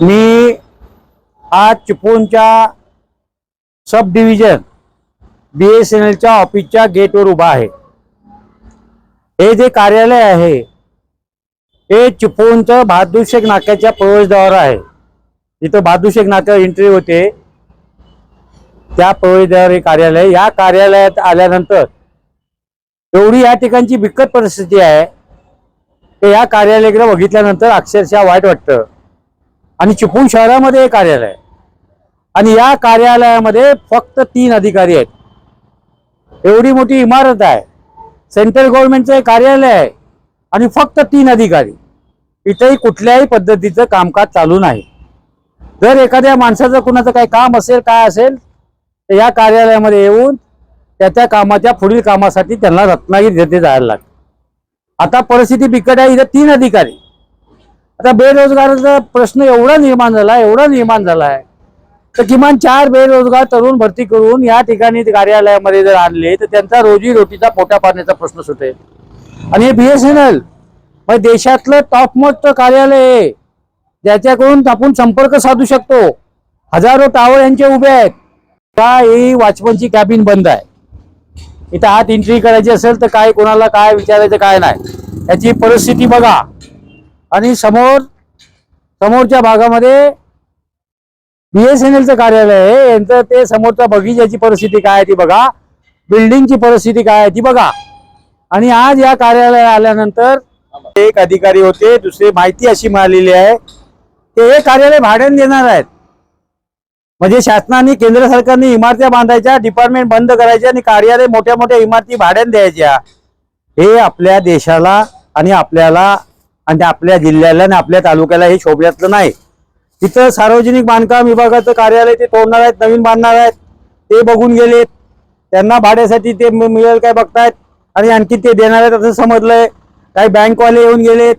मी आज चिपळूणच्या sub division B S N एलच्या ऑफिसच्या गेटवर उभा आहे. हे जे कार्यालय आहे हे चिपळूणचं बहादूर शेख नाक्याच्या प्रवेशद्वार आहे. इथं बहादूर शेख नाक्यावर एंट्री होते. त्या प्रवेशद्वार हे कार्यालय या कार्यालयात आल्यानंतर एवढी या ठिकाणची बिकट परिस्थिती आहे की या कार्यालयाकडे बघितल्यानंतर अक्षरशः वाईट वाटतं. आणि चिपळूण शहरामध्ये हे कार्यालय आहे. आणि या कार्यालयामध्ये फक्त तीन अधिकारी आहेत. एवढी मोठी इमारत आहे. सेंट्रल गव्हर्नमेंटचं हे कार्यालय आहे. आणि फक्त तीन अधिकारी. इथेही कुठल्याही पद्धतीचं कामकाज चालू नाही. जर एखाद्या माणसाचं कुणाचं काही काम असेल काय असेल तर या कार्यालयामध्ये येऊन त्या त्या कामाच्या पुढील कामासाठी त्यांना रत्नागिरी येथे जायला लागतं. आता परिस्थिती बिकट आहे. इथे तीन अधिकारी. आता बेरोजगाराचा प्रश्न एवढा निर्माण झाला एवढा निर्माण झाला आहे तर किमान चार बेरोजगार तरुण भरती करून या ठिकाणी कार्यालयामध्ये जर आणले तर त्यांचा रोजी रोटीचा पोटा पाण्याचा प्रश्न सुटेल. आणि हे बी एस एन एल म्हणजे देशातलं टॉपमोस्ट कार्यालय आहे. ज्याच्याकडून आपण संपर्क साधू शकतो. हजारो टावर यांचे उभे आहेत. का ही वॉचमनची कॅबिन बंद आहे? इथं आत एंट्री करायची असेल तर काय कोणाला काय विचारायचं काय नाही. याची परिस्थिती बघा. आणि समोर समोरच्या भागामध्ये बीएसएनएलचं कार्यालय आहे. यांचं ते समोरच्या बगीच्याची परिस्थिती काय आहे ती बघा. बिल्डिंगची परिस्थिती काय आहे ती बघा. आणि आज या कार्यालयात आल्यानंतर एक अधिकारी होते दुसरी माहिती अशी मिळालेली आहे ते हे कार्यालय भाड्याने देणार आहेत. म्हणजे शासनाने केंद्र सरकारने इमारत्या बांधायच्या डिपार्टमेंट बंद करायच्या आणि कार्यालय मोठ्या मोठ्या इमारती भाड्याने द्यायच्या. हे आपल्या देशाला आणि आपल्याला आणि आपल्या जिल्ह्याला आणि आपल्या तालुक्याला हे शोभ्यातलं नाही. तिथं सार्वजनिक बांधकाम विभागाचं कार्यालय ते तोडणार आहेत नवीन बांधणार आहेत. ते बघून गेलेत. त्यांना भाड्यासाठी ते मिळेल काय बघतायत. आणि आणखी ते देणार आहेत असं समजलंय. काही बँकवाले येऊन गेलेत.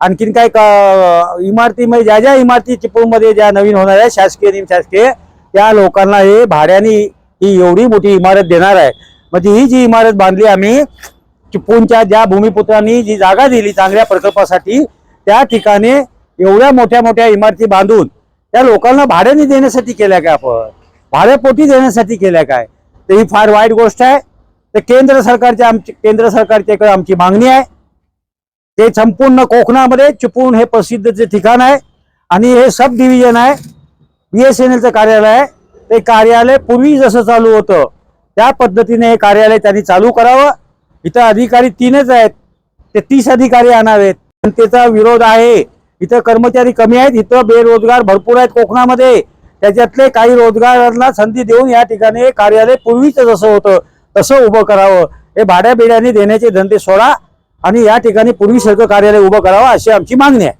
आणखीन काय इमारती इमारतीमध्ये ज्या ज्या इमारती चिपळूणमध्ये ज्या नवीन होणार आहेत शासकीय निमशासकीय त्या लोकांना हे भाड्याने ही एवढी मोठी इमारत देणार आहे. म्हणजे ही जी इमारत बांधली आम्ही चिपळूणच्या ज्या भूमिपुत्रांनी जी जागा दिली चांगल्या प्रकल्पासाठी त्या ठिकाणी एवढ्या मोठ्या मोठ्या इमारती बांधून त्या लोकांना भाड्याने देण्यासाठी केल्या काय आपण? भाड्यापोटी देण्यासाठी केल्या काय? तर ही फार वाईट गोष्ट आहे. तर केंद्र सरकारच्या आमची केंद्र सरकारच्याकडे आमची मागणी आहे. ते संपूर्ण कोकणामध्ये चिपळूण हे प्रसिद्धचे ठिकाण आहे आणि हे सब डिव्हिजन आहे. बी एस एन एलचं कार्यालय आहे. ते कार्यालय पूर्वी जसं चालू होतं त्या पद्धतीने हे कार्यालय त्यांनी चालू करावं. इथं अधिकारी तीनच आहेत. ते तीस अधिकारी आणावेत पण त्याचा विरोध आहे. इथं कर्मचारी कमी आहेत. इथं बेरोजगार भरपूर आहेत कोकणामध्ये. त्याच्यातले काही रोजगारांना संधी देऊन या ठिकाणी कार्यालय पूर्वीचं जसं होतं तसं उभं करावं. हे भाड्या बिड्याने देण्याचे धंदे सोडा आणि या ठिकाणी पूर्वीसारखं कार्यालय उभं करावं अशी आमची मागणी आहे.